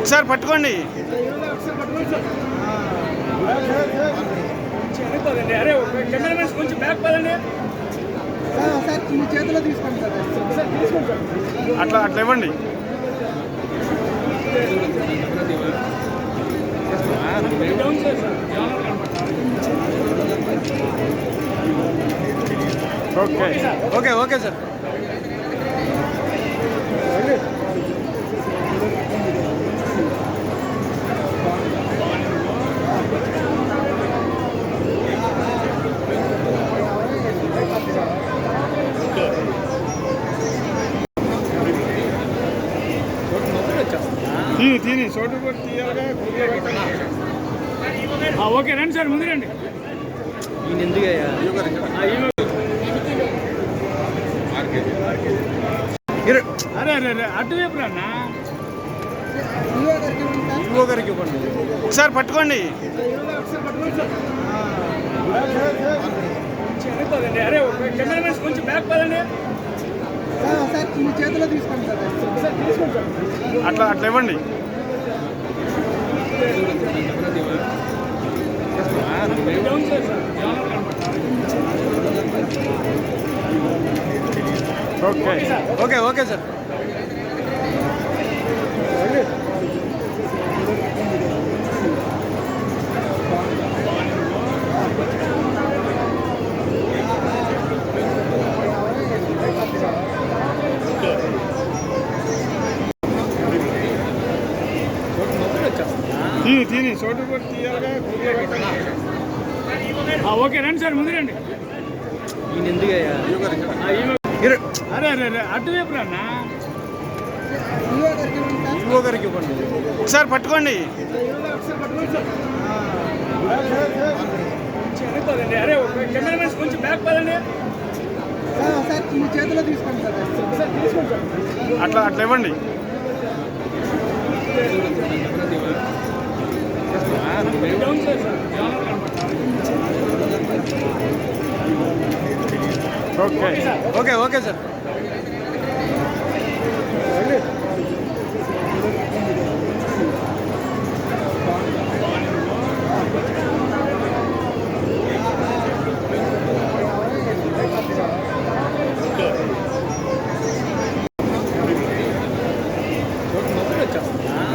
ఒకసారి పట్టుకోండి. అరే కెమెరామెన్స్ కొంచెం బ్యాక్ పదండి. చేతిలో తీసుకోండి అట్లా అట్లా ఇవ్వండి. డౌన్ చేయండి sir. Okay. Okay okay sir. తిని తిని చోటు ఓకే రండి సార్ ముందు రండి. ఈయన ఎందుకయ్యా ఆ, ఈమె- ఇరు- అరే అరే అరే అటువైపు రానా ఇంకో గారికి ఇవ్వండి ఒకసారి పట్టుకోండి చనిపోదండి అరే కెమెరామెన్స్ కొంచెం బ్యాక్ పదండి సార్ మీ చేతిలో తీసుకోండి సార్ ఒకసారి తీసుకోండి సార్. అట్లా అట్లా ఇవ్వండి డౌన్ చేయండి సార్ కెమెరా కనపడతారు. Okay okay okay sir. తిని తిని చోటు కూడా తీయాలిగా ఓకే రండి సార్ ముందు రండి. ఈయన ఎందుకయ్యా? ఒకసారి పట్టుకోండి. అరే కెమెరామెన్స్ కొంచెం బ్యాక్ పదండి. అట్లా అట్లా ఇవ్వండి. Down sir okay okay okay sir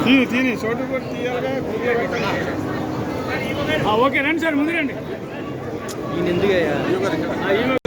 తిని తిని చోటు ఓకే రండి సార్ ముందు రండి. ఈయన ఎందుకయ్యా?